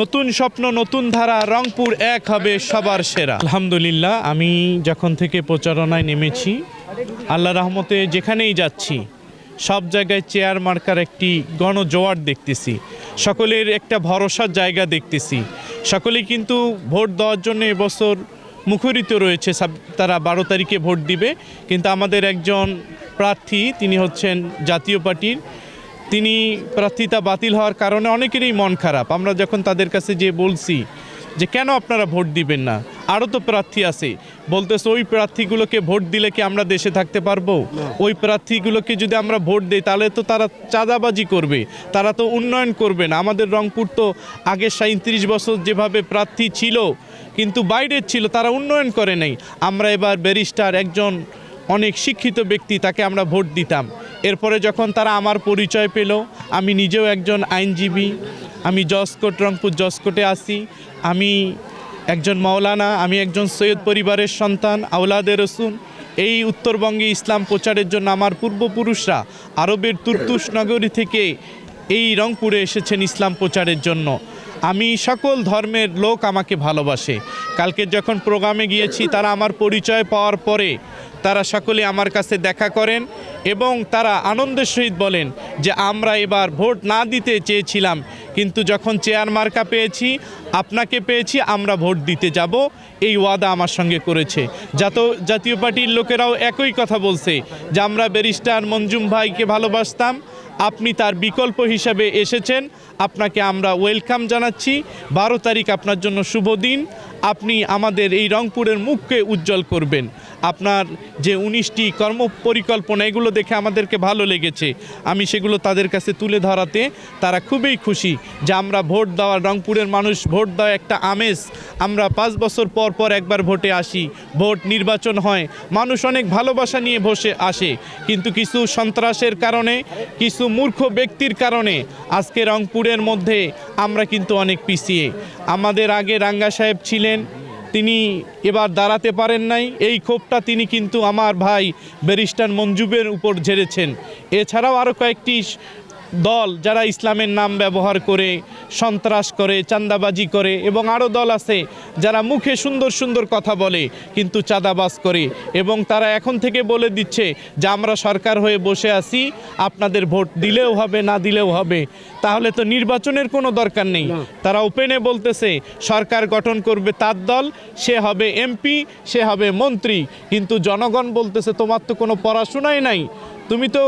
নতুন স্বপ্ন, নতুন ধারা, রংপুর এক হবে সবার সেরা। আলহামদুলিল্লাহ, আমি যখন থেকে প্রচারণায় নেমেছি আল্লাহ রহমতে যেখানেই যাচ্ছি, সব জায়গায় চেয়ার মার্কার একটি গণজোয়ার দেখতেছি। সকলের একটা ভরসার জায়গা দেখতেছি। সকলেই কিন্তু ভোট দেওয়ার জন্য এবছর মুখরিত রয়েছে। তারা বারো তারিখে ভোট দিবে, কিন্তু আমাদের একজন প্রার্থী, তিনি হচ্ছেন জাতীয় পার্টির তিনি প্রার্থিতা বাতিল হওয়ার কারণে অনেকেরই মন খারাপ। আমরা যখন তাদের কাছে যে বলছি যে কেন আপনারা ভোট দিবেন না? আরও তো প্রার্থী আছে। বলতেছে ওই প্রার্থীগুলোকে ভোট দিলে কি আমরা দেশে থাকতে পারব? ওই প্রার্থীগুলোকে যদি আমরা ভোট দিই তাহলে তো তারা চাঁদাবাজি করবে। তারা তো উন্নয়ন করবে না। আমাদের রংপুর তো আগে সাঁত্রিশ বছর যেভাবে প্রার্থী ছিল কিন্তু বাইরের ছিল তারা উন্নয়ন করে নাই। আমরা এবার ব্যারিস্টার একজন অনেক শিক্ষিত ব্যক্তি, তাকে আমরা ভোট দিতাম। এরপরে যখন তারা আমার পরিচয় পেল, আমি নিজেও একজন আইনজীবী, আমি জসকোট রংপুর জসকোটে আসি আমি একজন মাওলানা, আমি একজন সৈয়দ পরিবারের সন্তান আওলাদের রসুন। এই উত্তরবঙ্গে ইসলাম প্রচারের জন্য আমার পূর্বপুরুষরা আরবের তুর্তুস নগরী থেকে এই রংপুরে এসেছেন ইসলাম প্রচারের জন্য। আমি সকল ধর্মের লোক আমাকে ভালোবাসে। কালকে যখন প্রোগ্রামে গিয়েছি, তারা আমার পরিচয় পাওয়ার পরে তারা সকলে আমার কাছে দেখা করেন এবং তারা আনন্দের সহিত বলেন যে আমরা এবার ভোট না দিতে চেয়েছিলাম, কিন্তু যখন চেয়ার মার্কা পেয়েছি, আপনাকে পেয়েছি, আমরা ভোট দিতে যাব, এই ওয়াদা আমার সঙ্গে করেছে। জাত জাতীয় পার্টির লোকেরাও একই কথা বলছে যে আমরা ব্যারিস্টার মঞ্জুম ভাইকে ভালোবাসতাম, আপনি তার বিকল্প হিসাবে এসেছেন, আপনাকে আমরা ওয়েলকাম জানাচ্ছি, বারো তারিখ আপনার জন্য শুভ দিন, আপনি আমাদের এই রংপুরের মুখকে উজ্জ্বল করবেন। আপনার যে উনিশটি কর্ম পরিকল্পনা এগুলো দেখে আমাদেরকে ভালো লেগেছে। আমি সেগুলো তাদের কাছে তুলে ধরাতে তারা খুবই খুশি যে আমরা ভোট দেওয়ার রংপুরের মানুষ, ভোট দেওয়া একটা আমেজ। আমরা পাঁচ বছর পর পর একবার ভোটে আসি, ভোট নির্বাচন হয়। মানুষ অনেক ভালোবাসা নিয়ে বসে আসে। কিন্তু কিছু সন্ত্রাসের কারণে, কিছু মূর্খ ব্যক্তির কারণে আজকে রংপুরের মধ্যে আমরা কিন্তু অনেক পিছিয়ে। আমাদের আগে রাঙ্গা সাহেব ছিলেন তিনি এবার দাঁড়াতে পারেন নাই। এই ক্ষোভটা তিনি কিন্তু আমার ভাই ব্যারিস্টার মঞ্জুবের উপর ঝেড়েছেন। এছাড়াও আরও কয়েকটি দল যারা ইসলামের নাম ব্যবহার করে সন্ত্রাস করে চাঁদাবাজি করে এবং আরও দল আছে যারা মুখে সুন্দর সুন্দর কথা বলে কিন্তু চাঁদাবাজ করে এবং তারা এখন থেকে বলে দিচ্ছে যে আমরা সরকার হয়ে বসে আছি আপনাদের ভোট দিলেও হবে না দিলেও হবে। তাহলে তো নির্বাচনের কোনো দরকার নেই। তারা ওপেনে বলতেছে সরকার গঠন করবে তার দল সে হবে এমপি সে হবে মন্ত্রী। কিন্তু জনগণ বলতেছে তোমার তো কোনো পড়াশোনাই নাই। তুমি তো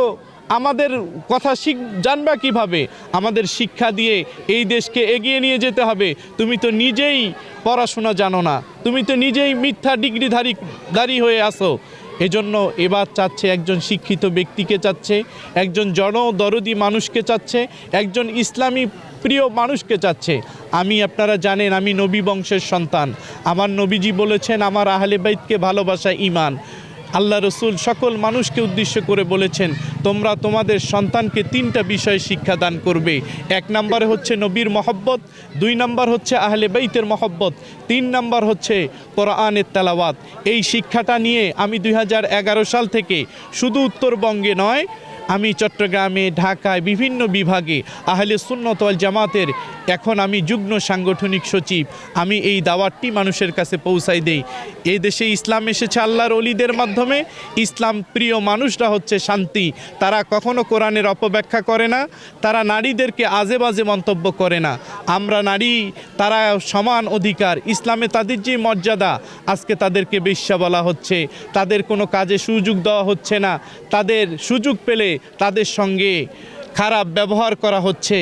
আমাদের কথা শিখ, জানবা কীভাবে? আমাদের শিক্ষা দিয়ে এই দেশকে এগিয়ে নিয়ে যেতে হবে। তুমি তো নিজেই পড়াশোনা জানো না। তুমি তো নিজেই মিথ্যা ডিগ্রিধারী দাঁড়ি হয়ে আসো এজন্য এবার চাচ্ছে একজন শিক্ষিত ব্যক্তিকে চাচ্ছে, একজন জনদরদি মানুষকে চাচ্ছে, একজন ইসলামী প্রিয় মানুষকে চাচ্ছে। আমি, আপনারা জানেন, আমি নবী বংশের সন্তান। আমার নবীজি বলেছেন, আমার আহলে ভালোবাসা ইমান। আল্লাহ রসুল সকল মানুষকে উদ্দেশ্য করে বলেছেন তোমরা তোমাদের সন্তানকে তিনটা বিষয়ে শিক্ষা দান করবে। এক নম্বরে হচ্ছে নবীর মহব্বত, দুই নম্বর হচ্ছে আহলে বেইতের মহব্বত, তিন নম্বর হচ্ছে কোরআনের তেলাওয়াত। এই শিক্ষাটা নিয়ে আমি দুই হাজার এগারো সাল থেকে শুধু উত্তরবঙ্গে নয় আমি চট্টগ্রামে, ঢাকায় বিভিন্ন বিভাগে আহলে সুন্নত ওয়াল জামাতের, এখন আমি যুগ্ম সাংগঠনিক সচিব। আমি এই দাওয়াতটি মানুষের কাছে পৌঁছাই দেই। এই দেশে ইসলাম এসেছে আল্লাহর অলিদের মাধ্যমে। ইসলাম প্রিয় মানুষরা হচ্ছে শান্তি। তারা কখনো কোরআনের অপব্যাখ্যা করে না। তারা নারীদেরকে আজে বাজে মন্তব্য করে না। আমরা নারী, তারা সমান অধিকার। ইসলামে তাদের যে মর্যাদা, আজকে তাদেরকে বেশ্যা বলা হচ্ছে। তাদের কোনো কাজে সুযোগ দেওয়া হচ্ছে না। তাদের সুযোগ পেলে তাদের সঙ্গে খারাপ ব্যবহার করা হচ্ছে।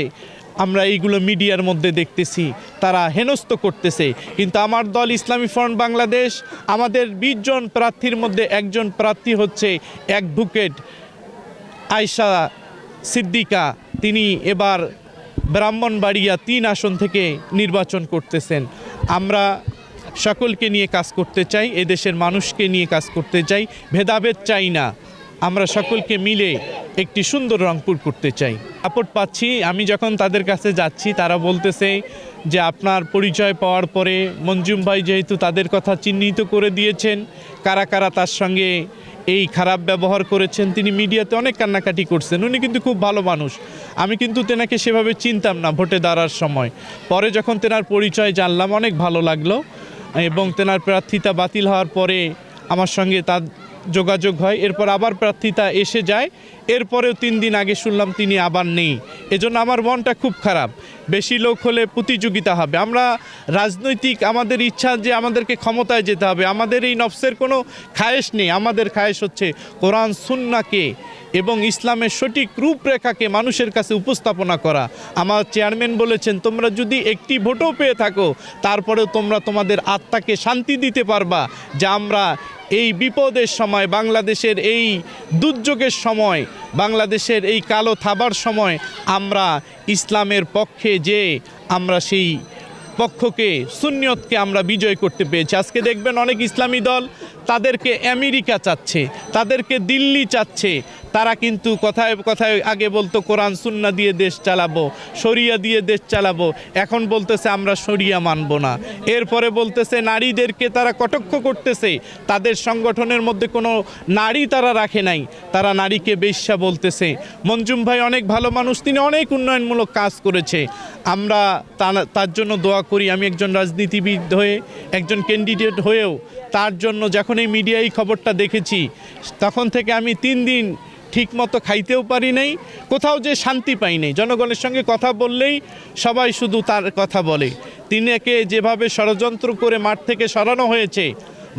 আমরা এইগুলো মিডিয়ার মধ্যে দেখতেছি, তারা হেনস্থ করতেছে। কিন্তু আমার দল ইসলামী ফ্রন্ট বাংলাদেশ, আমাদের বিশ জন প্রার্থীর মধ্যে একজন প্রার্থী হচ্ছে অ্যাডভোকেট আয়শা সিদ্দিকা। তিনি এবার ব্রাহ্মণবাড়িয়া তিন আসন থেকে নির্বাচন করতেছেন। আমরা সকলকে নিয়ে কাজ করতে চাই, এদেশের মানুষকে নিয়ে কাজ করতে চাই, ভেদাভেদ চাই না। আমরা সকলকে মিলে একটি সুন্দর রংপুর করতে চাই। সাপোর্ট পাচ্ছি, আমি যখন তাদের কাছে যাচ্ছি, তারা বলতেছে যে আপনার পরিচয় পাওয়ার পরে মঞ্জুম ভাই যেহেতু তাদের কথা চিহ্নিত করে দিয়েছেন, কারা কারা তার সঙ্গে এই খারাপ ব্যবহার করেছেন, তিনি মিডিয়াতে অনেক কান্নাকাটি করছেন, উনি কিন্তু খুব ভালো মানুষ। আমি কিন্তু তেনাকে সেভাবে চিনতাম না ভোটে দাঁড়ার সময়। পরে যখন তেনার পরিচয় জানলাম, অনেক ভালো লাগল এবং তেনার প্রার্থিতা বাতিল হওয়ার পরে আমার সঙ্গে তার যোগাযোগ হয়। এরপর আবার প্রার্থিতা এসে যায়। এরপরেও তিন দিন আগে শুনলাম তিনি আবার নেই। এজন্য আমার মনটা খুব খারাপ। বেশি লোক হলে প্রতিযোগিতা হবে। আমরা রাজনৈতিক আমাদের ইচ্ছা যে আমাদেরকে ক্ষমতায় যেতে হবে। আমাদের এই নফসের কোনো খায়েশ নেই। আমাদের খায়েশ হচ্ছে কোরআন সুন্নাকে এবং ইসলামের সঠিক রূপরেখাকে মানুষের কাছে উপস্থাপনা করা। আমার চেয়ারম্যান বলেছেন, তোমরা যদি একটি ভোটও পেয়ে থাকো, তারপরেও তোমরা তোমাদের আত্মাকে শান্তি দিতে পারবা। যে আমরা এই বিপদের সময়, বাংলাদেশের এই দুর্যোগের সময়, বাংলাদেশের এই কালো থাবার সময় আমরা ইসলামের পক্ষে যে আমরা সেই পক্ষকে সুনিয়তকে আমরা বিজয় করতে পেরেছি। আজকে দেখবেন অনেক ইসলামী দল তাদেরকে আমেরিকা চাচ্ছে, তাদেরকে দিল্লি চাচ্ছে। তারা কিন্তু কথায় কথায় আগে বলতো, কোরআন, সুন্না দিয়ে দেশ চালাবো, শরিয়া দিয়ে দেশ চালাবো। এখন বলতেছে, আমরা শরিয়া মানব না। এরপরে বলতেছে, নারীদেরকে তারা কটাক্ষ করতেছে। তাদের সংগঠনের মধ্যে কোনো নারী তারা রাখে নাই। তারা নারীকে বেশ্যা বলতেছে। মঞ্জুম ভাই, অনেক ভালো মানুষ, তিনি অনেক উন্নয়নমূলক কাজ করেছে। আমরা তার জন্য দোয়া করি, আমি একজন রাজনীতিবিদ হয়ে, একজন ক্যান্ডিডেট হয়েও, তার জন্য যখন এই মিডিয়ায় এই খবরটা দেখেছি, তখন থেকে আমি তিন দিন ঠিকমতো খাইতেও পারি নাই, কোথাও যে শান্তি পাই নাই। জনগণের সঙ্গে কথা বললেই সবাই শুধু তার কথা বলে। তিনিকে যেভাবে ষড়যন্ত্র করে মাঠ থেকে সরানো হয়েছে,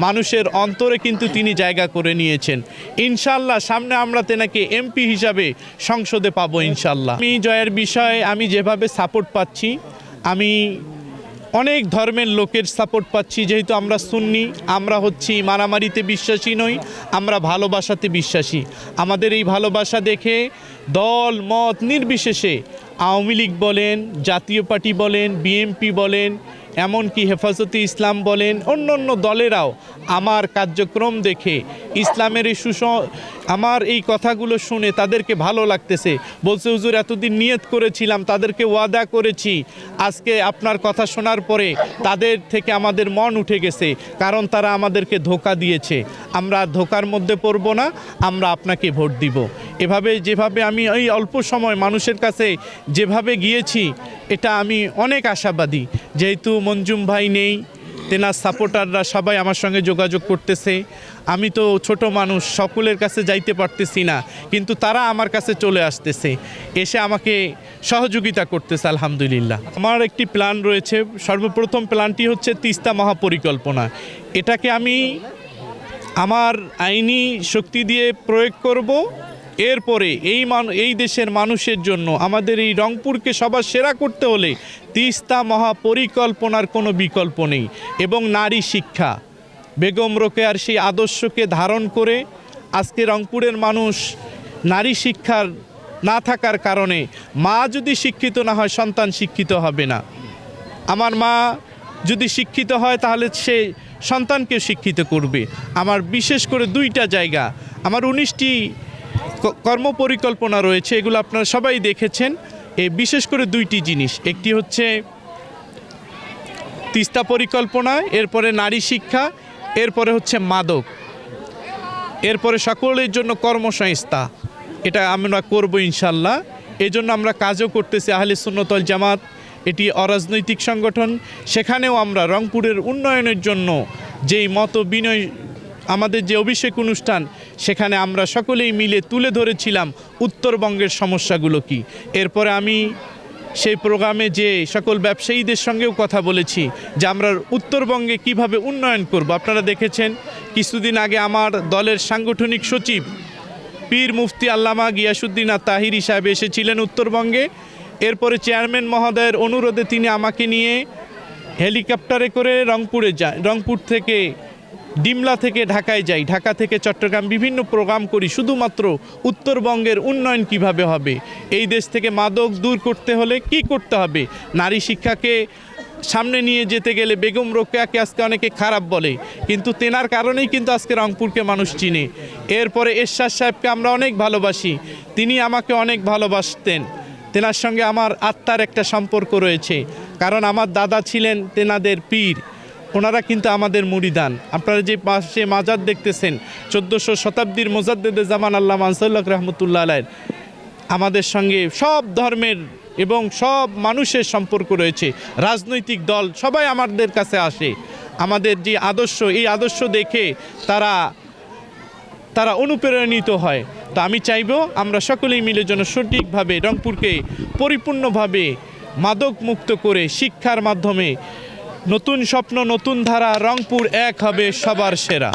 মানুষের অন্তরে কিন্তু তিনি জায়গা করে নিয়েছেন। ইনশাল্লাহ সামনে আমরা তেনাকে এমপি হিসাবে সংসদে পাবো ইনশাল্লাহ। আমি জয়ের বিষয়ে আমি যেভাবে সাপোর্ট পাচ্ছি, আমি অনেক ধর্মের লোকের সাপোর্ট পাচ্ছি, যেহেতু আমরা সুন্নি, আমরা হচ্ছি মারামারিতে বিশ্বাসী নই, আমরা ভালোবাসাতে বিশ্বাসী। আমাদের এই ভালোবাসা দেখে দল, মত নির্বিশেষে আওয়ামী লীগ বলেন, জাতীয় পার্টি বলেন বিএমপি বলেন এমনকি হেফাজতে ইসলাম বলেন অন্য অন্য দলেরাও আমার কার্যক্রম দেখে ইসলামের এই সুস আমার এই কথাগুলো শুনে তাদেরকে ভালো লাগতেছে। বলছে, হুজুর, এতদিন নিয়ত করেছিলাম, তাদেরকে ওয়াদা করেছি। আজকে আপনার কথা শোনার পরে তাদের থেকে আমাদের মন উঠে গেছে, কারণ তারা আমাদেরকে ধোকা দিয়েছে। আমরা ধোকার মধ্যে পড়ব না, আমরা আপনাকে ভোট দিব। এভাবে, যেভাবে আমি এই অল্প সময় মানুষের কাছে যেভাবে গিয়েছি, এটা আমি অনেক আশাবাদী। যেহেতু মঞ্জুম ভাই নেই, তেনার সাপোর্টাররা সবাই আমার সঙ্গে যোগাযোগ করতেছে। আমি তো ছোট মানুষ, সকলের কাছে যাইতে পারতেছি না, কিন্তু তারা আমার কাছে চলে আসতেছে। এসে আমাকে সহযোগিতা করতেছে, আলহামদুলিল্লাহ। আমার একটি প্ল্যান রয়েছে, সর্বপ্রথম প্ল্যানটি হচ্ছে তিস্তা মহাপরিকল্পনা। এটাকে আমি আমার আইনি শক্তি দিয়ে প্রয়োগ করব। এরপরে এই মান, এই দেশের মানুষের জন্য, আমাদের এই রংপুরকে সবার সেরা করতে হলে তিস্তা মহাপরিকল্পনার কোনো বিকল্প নেই এবং নারী শিক্ষা। বেগম রোকেয়ার সেই আদর্শকে ধারণ করে আজকে রংপুরের মানুষ নারী শিক্ষার না থাকার কারণে মা যদি শিক্ষিত না হয়, সন্তান শিক্ষিত হবে না। আমার মা যদি শিক্ষিত হয়, তাহলে সে সন্তানকে শিক্ষিত করবে। আমার বিশেষ করে দুইটা জায়গা। আমার উনিশটি কর্মপরিকল্পনা রয়েছে, এগুলো আপনারা সবাই দেখেছেন। এ বিশেষ করে দুইটি জিনিস। একটি হচ্ছে তিস্তা পরিকল্পনা, এরপরে নারী শিক্ষা, এরপরে হচ্ছে মাদক। এরপরে সকলের জন্য কর্মসংস্থা। এটা আমরা করব ইনশাল্লাহ। এই জন্য আমরা কাজও করতেছি আহলে সুন্নতল জামাত। এটি অরাজনৈতিক সংগঠন। সেখানেও আমরা রংপুরের উন্নয়নের জন্য যেই মত বিনয় আমাদের যে অভিষেক অনুষ্ঠান সেখানে আমরা সকলেই মিলে তুলে ধরেছিলাম উত্তরবঙ্গের সমস্যাগুলো কি। এরপরে আমি সেই প্রোগ্রামে যে সকল ব্যবসায়ীদের সঙ্গেও কথা বলেছি যে আমরা উত্তরবঙ্গে কীভাবে উন্নয়ন করব। আপনারা দেখেছেন, কিছুদিন আগে আমার দলের সাংগঠনিক সচিব পীর মুফতি আল্লামা গিয়াসুদ্দিন আর তাহিরি সাহেব এসেছিলেন উত্তরবঙ্গে। এরপরে চেয়ারম্যান মহোদয়ের অনুরোধে তিনি আমাকে নিয়ে হেলিকপ্টারে করে রংপুরে যায়, রংপুর থেকে ডিমলা থেকে ঢাকায় যাই। ঢাকা থেকে চট্টগ্রাম বিভিন্ন প্রোগ্রাম করি। শুধুমাত্র উত্তরবঙ্গের উন্নয়ন কীভাবে হবে? এই দেশ থেকে মাদক দূর করতে হলে কি করতে হবে? নারী শিক্ষাকে সামনে নিয়ে যেতে গেলে বেগম রোকেয়াকে আজকে অনেকে খারাপ বলে। কিন্তু তেনার কারণেই কিন্তু আজকে রংপুরকে মানুষ চিনে। এরপরে এরশাদ সাহেবকে আমরা অনেক ভালোবাসি। তিনি আমাকে অনেক ভালোবাসতেন। তেনার সঙ্গে আমার আত্মার একটা সম্পর্ক রয়েছে। কারণ আমার দাদা ছিলেন তেনাদের পীর। ওনারা কিন্তু আমাদের মুড়িদান আপনারা যে পাশে মাজার দেখতেছেন, চোদ্দোশো শতাব্দীর মোজাদ্দেদে জামান আল্লাহ মানসুল্লাহ রহমতুল্লাহ আলাইয়ের আমাদের সঙ্গে সব ধর্মের এবং সব মানুষের সম্পর্ক রয়েছে, রাজনৈতিক দল সবাই আমাদের কাছে আসে। আমাদের যে আদর্শ, এই আদর্শ দেখে তারা তারা অনুপ্রেরণিত হয়। তো আমি চাইব আমরা সকলেই মিলে যেন সঠিকভাবে রংপুরকে পরিপূর্ণভাবে মাদক মুক্ত করে শিক্ষার মাধ্যমে নতুন স্বপ্ন নতুন ধারা রংপুর এক হবে সবার সেরা।